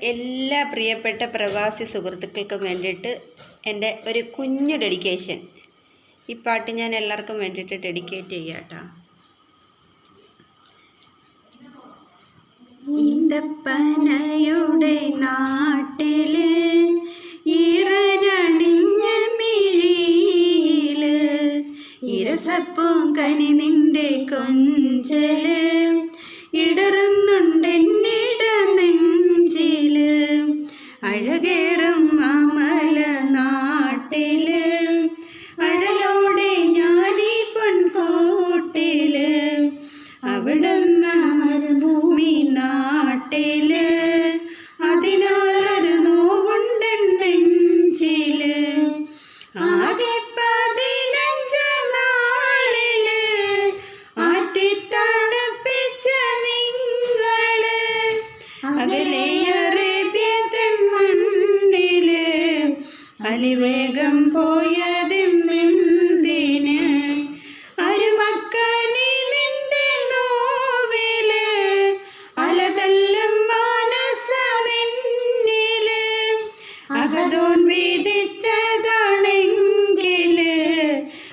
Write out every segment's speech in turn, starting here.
എല്ലാ പ്രിയപ്പെട്ട പ്രവാസി സുഹൃത്തുക്കൾക്കും വേണ്ടിയിട്ട് എന്റെ ഒരു കുഞ്ഞു ഡെഡിക്കേഷൻ. ഈ പാട്ട് ഞാൻ എല്ലാവർക്കും വേണ്ടിയിട്ട് ഡെഡിക്കേറ്റ് ചെയ്യാം കേട്ടോ ഈന്തപ്പനയുടെ നാട്ടിൽ ഈറനണിഞ്ഞ മിഴിയിൽ നിന്റെ കൊഞ്ചൽ ഇടറുന്നുണ്ടെന്നിട നെഞ്ചിൽ അതിനാലൊരു നോവുണ്ടൻ നെഞ്ചിൽ. ആകെ പതിനഞ്ച് നാളിൽ ആറ്റിത്തണുപ്പിച്ച നിങ്ങൾ.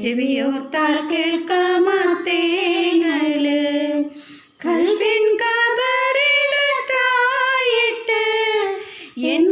ചെവിയോർത്താൽ കേൾക്കാമത്തേങ്ങല് കൽവിൻ കബറിടത്തായിട്ട് എൻ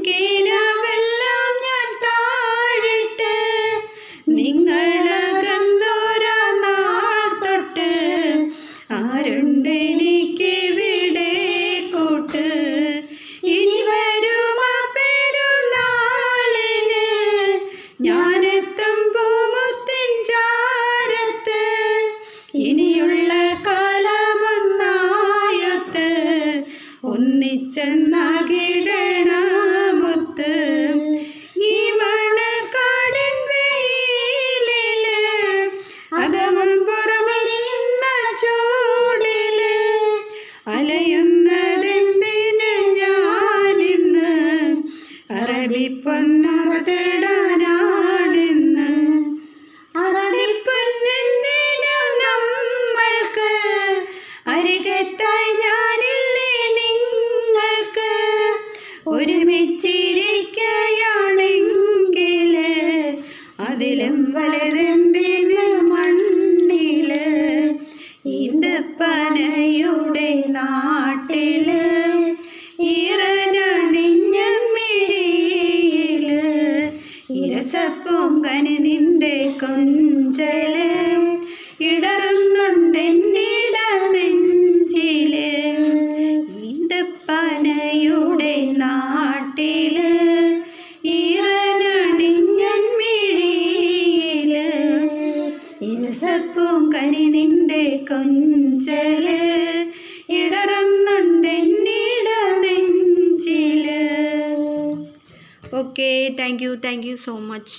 ഒന്നിച്ചെന്നാകിടണമൊത്ത് ഈ മണൽ കാടൻ വെയിലിൽ അകവും പുറമെന്ന ചൂടിൽ അലയുന്നതെന്തിന് ഞാനിന്ന്? അറബി ഒരുമിച്ചിരിക്കയാണെങ്കിൽ അതിലും വലുതെന്തിന് മണ്ണിൽ? ഈന്തപ്പനയുടെ നാട്ടിൽ ഇറനണിഞ്ഞ മിഴിയിൽ ഇരസപ്പൊങ്കന് നിന്റെ കൊഞ്ചൽ ഇടറുന്നുണ്ടെന്നിട ഈന്തപ്പനയുടെ നാട്ടിൽ ഈറനണിഞ്ഞ മിഴിയിൽ കനി നിന്റെ കൊഞ്ചൽ ഇടറുന്നുണ്ടെന്നിട നെഞ്ചിൽ okay thank you thank you so much